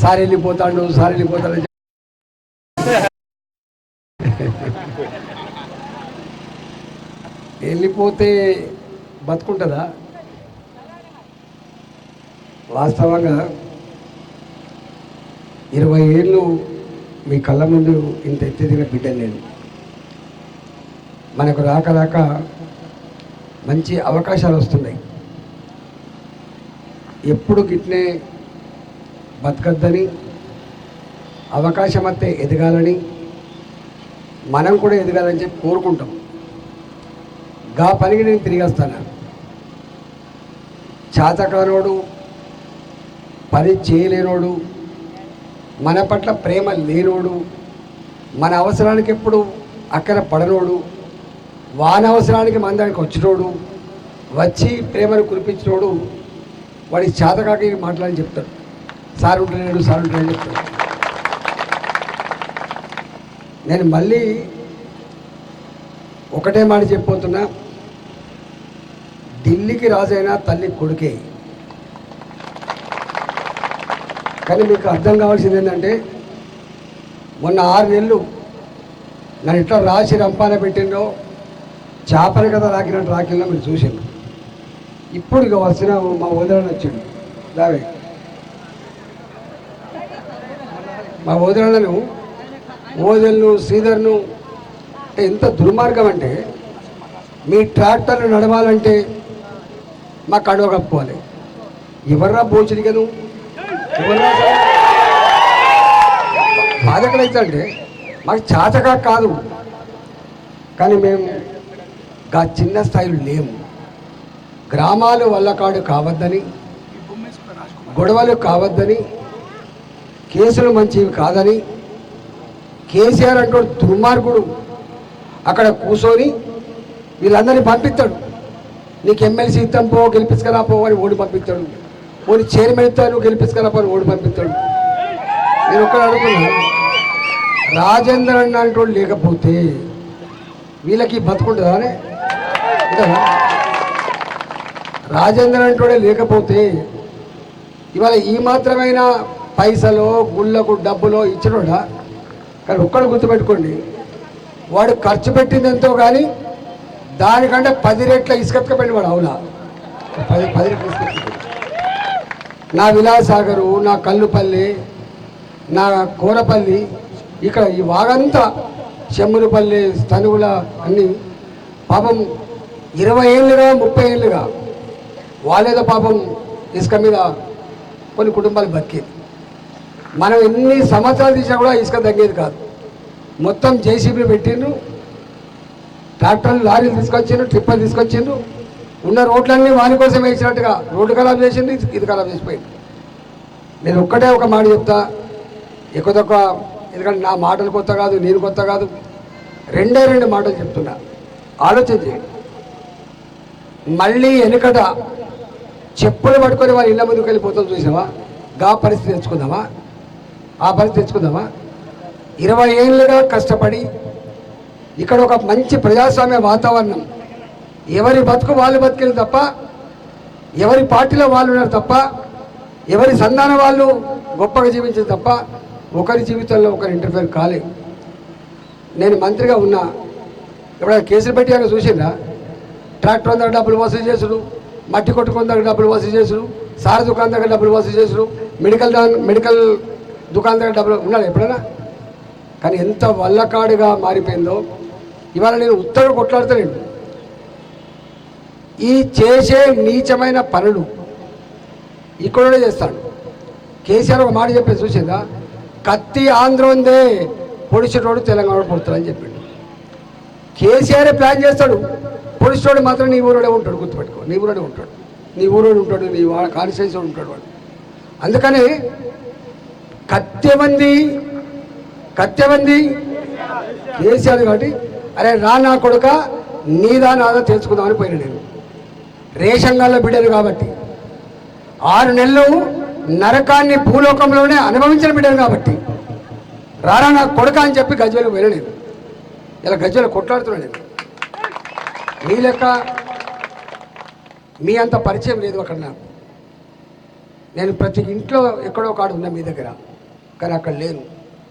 Sir వెళ్ళిపోతాడు sir వెళ్ళిపోతాడు. వెళ్ళిపోతే బతుకుంటుందా? వాస్తవంగా ఇరవై ఏళ్ళు మీ కళ్ళ ముందు ఇంత ఎత్తిదిన బిడ్డ లేదు మనకు రాక రాక మంచి అవకాశాలు వస్తున్నాయి. ఎప్పుడు గిట్నే బతకద్దని అవకాశం వస్తే ఎదగాలని మనం కూడా ఎదగాలని చెప్పి కోరుకుంటాం. గా పనికి నేను తిరిగేస్తాను చాతకానోడు పని చేయలేనోడు మన పట్ల ప్రేమ లేనోడు మన అవసరానికి ఎప్పుడు అక్కడ పడనోడు వాని అవసరానికి మన దానికి వచ్చినోడు వచ్చి ప్రేమను కురిపించినోడు వాడి చేతకాకి మాట్లాడి చెప్తాడు. సార్ ఉంటున్నాడు సార్ ఉంటున్నాడు చెప్తాడు నేను మళ్ళీ ఒకటే మాట చెప్పబోతున్నా. ఢిల్లీకి రాజైన తల్లి కొడుకే. కానీ మీకు అర్థం కావాల్సింది ఏంటంటే మొన్న ఆరు నెలలు నన్ను ఇట్లా రాసి రంపాన పెట్టిండో చేపల కథ రాకినట్టు రాకిల్లో మీరు చూసాను ఇప్పుడు ఇక వచ్చిన మా వదిలని వచ్చిండు దావే మా ఓదనలను ఓదెలను శ్రీధర్ను అంటే ఎంత దుర్మార్గం అంటే మీ ట్రాక్టర్లు నడవాలంటే మా కడవ కప్పుకోవాలి. ఎవర్రా బోచుడిగను ఎవర్రా బాధ ఎక్కడైతే మాకు చాచగా కాదు. కానీ మేము గా చిన్న స్థాయిలో లేము. గ్రామాలు వల్లకాడు కావద్దని గొడవలు కావద్దని కేసులు మంచివి కాదని కేసీఆర్ అంటూ దుర్మార్గుడు. అక్కడ కూర్చొని వీళ్ళందరినీ పంపిస్తాడు. నీకు ఎమ్మెల్సీ ఇస్తాం పో గెలిపించుకరా పో అని ఓడి పంపిస్తాడు. ఓడి చైర్మన్ ఇస్తాను గెలిపించుకరా పో అని ఓడి పంపిస్తాడు. నేను ఒక్కడ అనుకున్నా రాజేంద్ర అన్న అంటోడు లేకపోతే వీళ్ళకి బతుకుంటుందానే రాజేంద్ర అంటోడే లేకపోతే ఇవాళ ఈ మాత్రమైనా పైసలు గుళ్ళకు డబ్బులు ఇచ్చినోడా? కానీ ఒక్కడు గుర్తుపెట్టుకోండి వాడు ఖర్చు పెట్టింది ఎంతో కానీ దానికంటే పది రెట్ల ఇసుకట్టుకపోయింది వాడు అవునా? పది పది రెట్ల నా విలాసాగరు నా కల్లుపల్లి నా కూరపల్లి ఇక్కడ ఈ వాగంతా చెమ్మురుపల్లి తనువుల అన్నీ పాపం ఇరవై ఏళ్ళుగా ముప్పై ఏళ్ళుగా వాళ్ళేదో పాపం ఇసుక మీద కొన్ని కుటుంబాలు బతికేది. మనం ఎన్ని సంవత్సరాలు తీసినా కూడా ఇసుక తగ్గేది కాదు. మొత్తం జేసీబీలు పెట్టిండ్రు. ట్రాక్టర్లు లారీలు తీసుకొచ్చిండ్రు ట్రిప్పర్లు తీసుకొచ్చిండ్రు. ఉన్న రోడ్లన్నీ వాని కోసం వేసినట్టుగా రోడ్డు ఖరాబ్ చేసింది ఇది ఖరాబ్ చేసిపోయింది. నేను ఒక్కటే ఒక మాట చెప్తా. ఎక్కువ తక్కువ ఎందుకంటే నా మాటలు కొత్త కాదు నేను కొత్త కాదు. రెండే రెండు మాటలు చెప్తున్నా. ఆలోచన చేయండి మళ్ళీ వెనుకట చెప్పులు పట్టుకొని వాళ్ళ ఇళ్ళ ముందుకు వెళ్ళిపోతాం చూసావా గా పరిస్థితి తెచ్చుకుందామా? ఆ పరిస్థితి తెచ్చుకుందామా? ఇరవై ఏళ్ళుగా కష్టపడి ఇక్కడ ఒక మంచి ప్రజాస్వామ్య వాతావరణం. ఎవరి బతుకు వాళ్ళు బతికిన తప్ప ఎవరి పార్టీలో వాళ్ళు ఉన్నారు తప్ప ఎవరి సంధాన వాళ్ళు గొప్పగా జీవించారు తప్ప ఒకరి జీవితంలో ఒకరి ఇంటర్ఫేర్ కాలేదు నేను మంత్రిగా ఉన్నా. ఎప్పుడైనా కేసులు పెట్టాక చూసిందా ట్రాక్టర్ దగ్గర డబ్బులు వసూలు చేసుడు మట్టి కొట్టుకున్న దగ్గర డబ్బులు వసూలు చేసుడు సార దుకాణం దగ్గర డబ్బులు వసూలు చేసుడు మెడికల్ మెడికల్ దుకాణం దగ్గర డబ్బులు ఉన్నాడు ఎప్పుడైనా. కానీ ఎంత వల్లకాడుగా మారిపోయిందో. ఇవాళ నేను ఉత్తరం కొట్లాడతలేను. ఈ చేసే నీచమైన పనులు ఇక్కడే చేస్తాడు కేసీఆర్ ఒక మాట చెప్పేసి చూసిందా? కత్తి ఆంధ్ర ఉందే పొడిచేటోడు తెలంగాణ అని చెప్పిండు. కేసీఆర్ ప్లాన్ చేస్తాడు. పొడిచేటోడు మాత్రం నీ ఊరోడే ఉంటాడు గుర్తుపెట్టుకో. నీ ఊరోడే ఉంటాడు. నీ ఊరోడు ఉంటాడు నీ కాన్స్టిట్యూన్సీ ఉంటాడు వాడు. అందుకని కత్తిమంది కత్తిమంది కేసీఆర్ కాబట్టి అరే రా నా కొడుక నీదా నాదా తెలుసుకుందామని పోయిన నేను. రేషన్ కార్డులో బిడ్డలు కాబట్టి. ఆరు నెలలు నరకాన్ని భూలోకంలోనే అనుభవించిన బిడ్డలు కాబట్టి. రారా నా కొడుక అని చెప్పి గజ్వేలకు వెళ్ళలేదు నేను. ఇలా గజ్వేలు కొట్లాడుతున్నా నేను. మీ లెక్క మీ అంత పరిచయం లేదు అక్కడ నాకు. నేను ప్రతి ఇంట్లో ఎక్కడో కాడు ఉన్నా మీ దగ్గర. కానీ అక్కడ లేరు.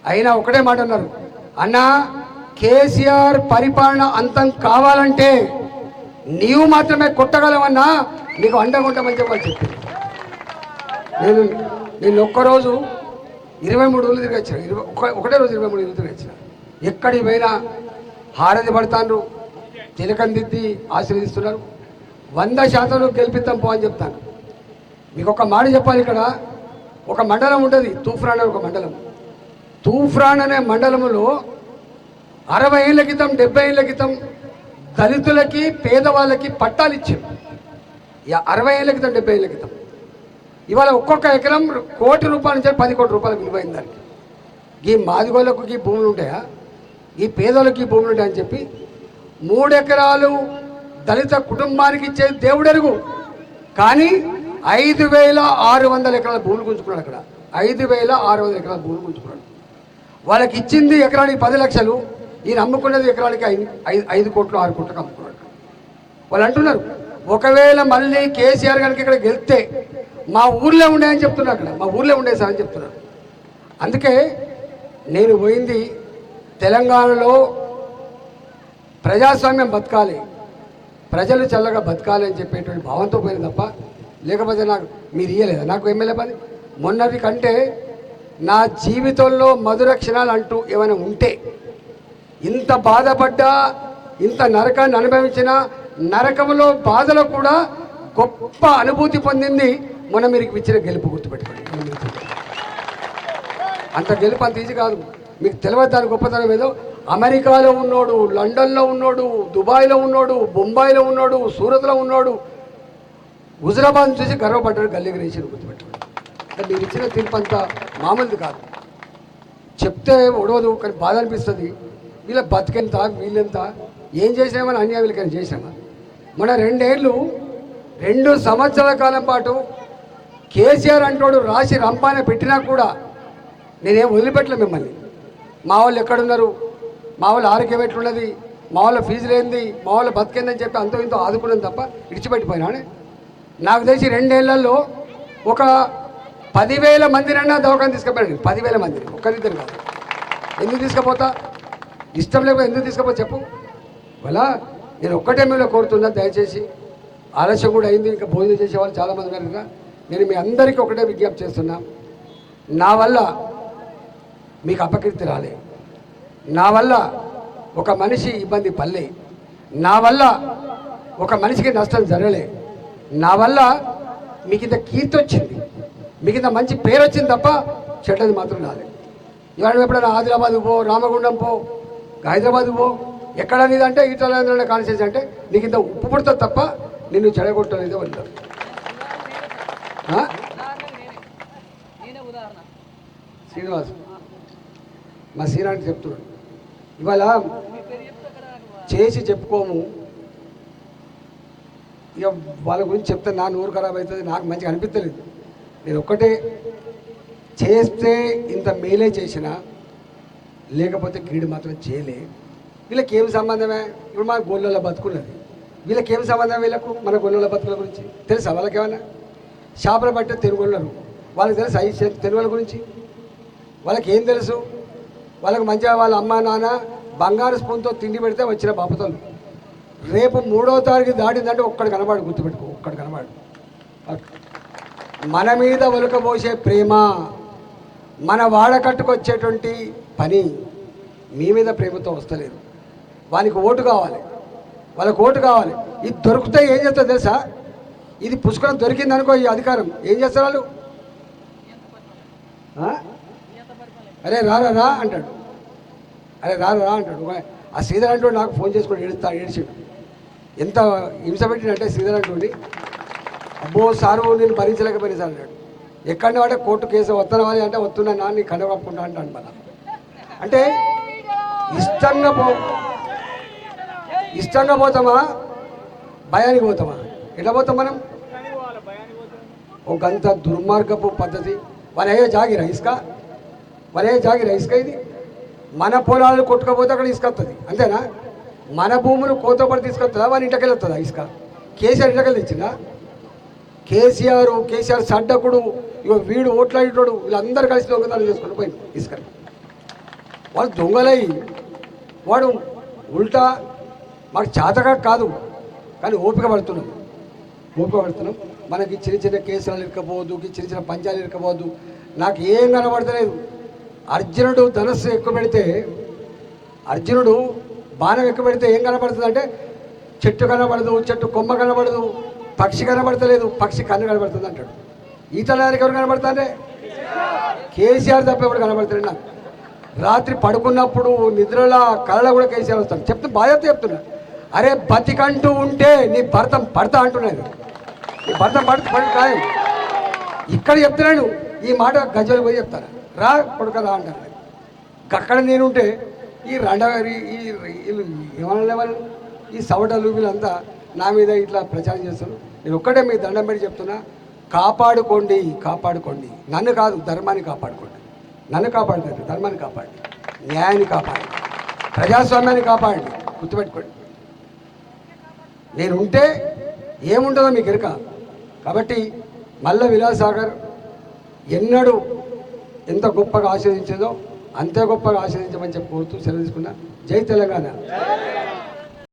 అయినా ఒకటే మాట అన్నారు. అన్న కేసీఆర్ పరిపాలన అంతం కావాలంటే నీవు మాత్రమే కొట్టగలవన్నా నీకు అండగా ఉంటామని చెప్పాలి చెప్పి నేను నేను ఒక్కరోజు ఇరవై మూడు రోజులు తిరిగి వచ్చిన. ఇరవై ఒక- ఒకటే రోజు ఇరవై మూడు రోజులు తిరిగి వచ్చిన. ఎక్కడికి పోయినా హారతి పడతాను తిలకందిద్ది ఆశీర్వదిస్తున్నారు. వంద శాతం గెలిపిద్దాం పో అని చెప్తాను. మీకు ఒక మాట చెప్పాలి ఇక్కడ. ఒక మండలం ఉంటుంది తూఫ్రాన్ అనే ఒక మండలం. తూఫ్రాన్ అనే మండలంలో అరవై ఏళ్ళ క్రితం డెబ్బై ఏళ్ళ క్రితం దళితులకి పేదవాళ్ళకి పట్టాలు ఇచ్చారు ఇక అరవై ఏళ్ళ క్రితం డెబ్బై ఏళ్ళ క్రితం. ఇవాళ ఒక్కొక్క ఎకరం కోటి రూపాయల నుంచి పది కోటి రూపాయలకు విలువైంది దానికి. ఈ మాదిగోళ్ళకు ఈ భూములు ఉంటాయా? ఈ పేదోళ్ళకి ఈ భూములు ఉంటాయని చెప్పి మూడెకరాలు దళిత కుటుంబానికి ఇచ్చే దేవుడెరుగు. కానీ ఐదు వేల ఆరు వందల ఎకరాల భూములు గుంజుకున్నాడు అక్కడ. ఐదు వేల ఆరు వందల ఎకరాల భూములు గుంజుకున్నాడు. వాళ్ళకి ఇచ్చింది ఎకరానికి పది లక్షలు ఈయన అమ్ముకున్నది ఎకరానికి ఐదు ఐదు- ఐదు కోట్లు ఆరు కోట్లకు అమ్ముకున్నాడు వాళ్ళు అంటున్నారు ఒకవేళ మళ్ళీ కేసీఆర్ కనుక ఇక్కడ గెలిస్తే మా ఊర్లో ఉండే అని చెప్తున్నారు అక్కడ. మా ఊర్లో ఉండే సార్ అని చెప్తున్నారు. అందుకే నేను పోయింది తెలంగాణలో ప్రజాస్వామ్యం బతకాలి ప్రజలు చల్లగా బతకాలి అని చెప్పేటువంటి భావంతో పోయింది తప్ప లేకపోతే నాకు మీరు ఇయ్యలేదా? నాకు ఎమ్మెల్యే పని మొన్నటి కంటే నా జీవితంలో మధుర క్షణాలు అంటూ ఏమైనా ఉంటే ఇంత బాధపడ్డా ఇంత నరకాన్ని అనుభవించిన నరకంలో బాధలో కూడా గొప్ప అనుభూతి పొందింది మొన్న మీరు ఇచ్చిన గెలుపు గుర్తుపెట్టుకోండి. అంత గెలుపు అంత ఈజీ కాదు. మీకు తెలియదు దాని గొప్పతనం ఏదో. అమెరికాలో ఉన్నోడు లండన్లో ఉన్నోడు దుబాయ్లో ఉన్నోడు బొంబాయిలో ఉన్నోడు సూరత్లో ఉన్నోడు హుజరాబాద్ చూసి గర్వపడ్డాడు గల్లీ రేసి గుర్తుపెట్టుకోండి మీరు ఇచ్చిన తీర్పు అంతా మామూలుది కాదు. చెప్తే ఒడవదు కానీ బాధ అనిపిస్తుంది. వీళ్ళ బతికెంత వీళ్ళెంత ఏం చేసినామని అన్యాయం వీళ్ళకని చేసామా మన రెండేళ్ళు రెండు సంవత్సరాల కాలం పాటు కేసీఆర్ అంటోడు రాసి రంపాన పెట్టినా కూడా నేనేం వదిలిపెట్టలే మిమ్మల్ని. మా వాళ్ళు ఎక్కడున్నారు? మా వాళ్ళు ఆరోగ్యం ఎట్లున్నది? మా వాళ్ళ ఫీజు లేనిది మా వాళ్ళ బతికేందని చెప్పి అంతో ఇంతో ఆదుకున్నాను తప్ప ఇడిచిపెట్టిపోయినానే నాకు తెలిసి రెండేళ్ళలో ఒక పదివేల మందినన్నా దవాఖాన తీసుకుపోయాడు. పదివేల మంది. ఒక్కరిద్దరు కాదు. ఎందుకు తీసుకుపోతా? ఇష్టం లేకపోతే ఎందుకు తీసుకుపో చెప్పు. వల్ల నేను ఒక్కటే మీద కోరుతున్నా దయచేసి. ఆలస్యం కూడా అయింది. ఇంకా భోజనం చేసే వాళ్ళు చాలామంది ఉన్నారు కదా. నేను మీ అందరికీ ఒకటే విజ్ఞప్తి చేస్తున్నా. నా వల్ల మీకు అపకీర్తి రాలే. నా వల్ల ఒక మనిషి ఇబ్బంది పల్లే నా వల్ల ఒక మనిషికి నష్టం జరగలే. నా వల్ల మీకు ఇంత కీర్తి వచ్చింది. మీకు ఇంత మంచి పేరు వచ్చింది తప్ప చెడ్డది మాత్రం రాలేదు ఇవాళ ఎప్పుడైనా ఆదిలాబాద్ పో రామగుండం పో హైదరాబాద్ పో ఎక్కడ అనేది అంటే ఇట్లా కాన్సెన్స్ అంటే నీకు ఇంత ఉప్పు పుడుతుంది తప్ప నిన్ను చెడగొట్టలేదు అంటారు శ్రీనివాస్ మా శ్రీనాథ్ చెప్తున్నాడు. ఇవాళ చేసి చెప్పుకోము. ఇక వాళ్ళ గురించి చెప్తే నా నోరు ఖరాబ్ అవుతుంది నాకు మంచిగా అనిపించలేదు నేను ఒక్కటే చేస్తే ఇంత మేలే చేసిన లేకపోతే కీడు మాత్రం చేయలే. వీళ్ళకి ఏం సంబంధమే? ఇప్పుడు మన గొల్లల బతుకున్నది. వీళ్ళకి ఏం సంబంధం వీళ్ళకు? మన గొల్లల బతుకుల గురించి. తెలుసా వాళ్ళకి ఏమన్నా చేపలు పట్టే తెలుగున్నారు వాళ్ళకి. తెలుసు ఈ తెలుగుల గురించి? వాళ్ళకి ఏం తెలుసు? వాళ్ళకి మంచిగా వాళ్ళ అమ్మ నాన్న బంగారు స్పూన్తో తిండి పెడితే వచ్చిన బాపతలు రేపు మూడో తారీఖు దాటిందంటే ఒక్కడు కనబడు గుర్తుపెట్టుకో ఒక్కడు కనబడు. మన మీద ఒలకబోసే ప్రేమ మన వాడకట్టుకొచ్చేటువంటి పని మీ మీద ప్రేమతో వస్తలేదు. వానికి ఓటు కావాలి. వాళ్ళకి ఓటు కావాలి. ఇది దొరికితే ఏం చేస్తారు తెలుసా? ఇది పుష్కరం దొరికింది అనుకో ఈ అధికారం. ఏం చేస్తారు వాళ్ళు? అరే రారా రా అంటాడు. అరే రారా రా అంటాడు. ఆ శ్రీధర్ అంటూ నాకు ఫోన్ చేసుకొని ఏడుస్తా ఏడిచాడు. ఎంత హింస పెట్టినంటే శ్రీధర్ అంటూని అబ్బో సారు నేను భరించలేకపోయినా సార్ అన్నాడు. ఎక్కడ వాడే కోర్టు కేసు వస్తున్నావా అంటే వస్తున్నా నాన్న నీ కండ అంటాను మన అంటే ఇష్టంగా పో ఇష్టంగా పోతామా? భయానికి పోతామా? ఎట్లా పోతాం మనం? ఒక అంత దుర్మార్గపు పద్ధతి. వాళ్ళ జాగి జాగిరా ఇసుక? జాగి అయ్యో జాగిరా ఇసుక ఇది? మన పొలాలు కొట్టుకపోతే అక్కడ ఇసుక వస్తుంది అంతేనా? మన భూములు కోతపడి తీసుకొస్తుందా వాళ్ళ ఇంటికి వెళ్తుందా ఇసుక? కేసీఆర్ ఇంటికి తెచ్చిందా? కేసీఆర్ కేసీఆర్ సడ్డకుడు ఇగో వీడు ఓట్లాడేటోడు వీళ్ళందరూ కలిసి దొంగతనం చేసుకుని పోయింది తీసుకొని వాడు దొంగలై వాడు ఉల్టా మాకు చేతగా కాదు కానీ ఓపిక పడుతున్నాం ఓపిక పడుతున్నాం. మనకి చిన్న చిన్న కేసులు ఇరకపోవద్దు చిన్న చిన్న పంచాలు ఇరకపోవద్దు నాకు ఏం కనబడతలేదు. అర్జునుడు ధనస్సు ఎక్కువ పెడితే అర్జునుడు బాణం ఎక్కువ పెడితే ఏం కనబడుతుంది అంటే చెట్టు కనబడదు చెట్టు కొమ్మ కనబడదు పక్షి కనబడతలేదు పక్షి కన్ను కనబడుతుంది అంటాడు. నాయకు ఎవరు కనబడతానే కేసీఆర్ తప్ప ఎవరు కనబడతాడు నాకు. రాత్రి పడుకున్నప్పుడు నిద్రలో కళ్ళ కూడా కేసీఆర్ వస్తాడు. చెప్తే బాధ్యత చెప్తున్నా. అరే బతికంటూ ఉంటే నీ భర్త పడతా అంటున్నాను నీ భర్త పడత పడి ఖాయం ఇక్కడ చెప్తున్నాను ఈ మాట గజలు పోయి చెప్తాను. రా కొడుకదా అంటారు అక్కడ నేనుంటే ఈ రండగారి ఈ వీళ్ళు ఏమన్నా ఈ సవటలు వీళ్ళంతా నా మీద ఇట్లా ప్రచారం చేస్తున్నారు. నేను ఒక్కటే మీ దండం పెట్టి చెప్తున్నా కాపాడుకోండి కాపాడుకోండి. నన్ను కాదు ధర్మాన్ని కాపాడుకోండి. నన్ను కాపాడుకోండి ధర్మాన్ని కాపాడండి. న్యాయాన్ని కాపాడండి. ప్రజాస్వామ్యాన్ని కాపాడండి. గుర్తుపెట్టుకోండి. నేను ఉంటే ఏముంటుందో మీకు ఎరుక. కాబట్టి మల్ల విలాసాగర్ ఎన్నడూ ఎంత గొప్పగా ఆశీర్వదించిందో అంతే గొప్పగా ఆశీర్వదించమని చెప్పి కోరుతూ సెలవు తీసుకున్నా. జై తెలంగాణ.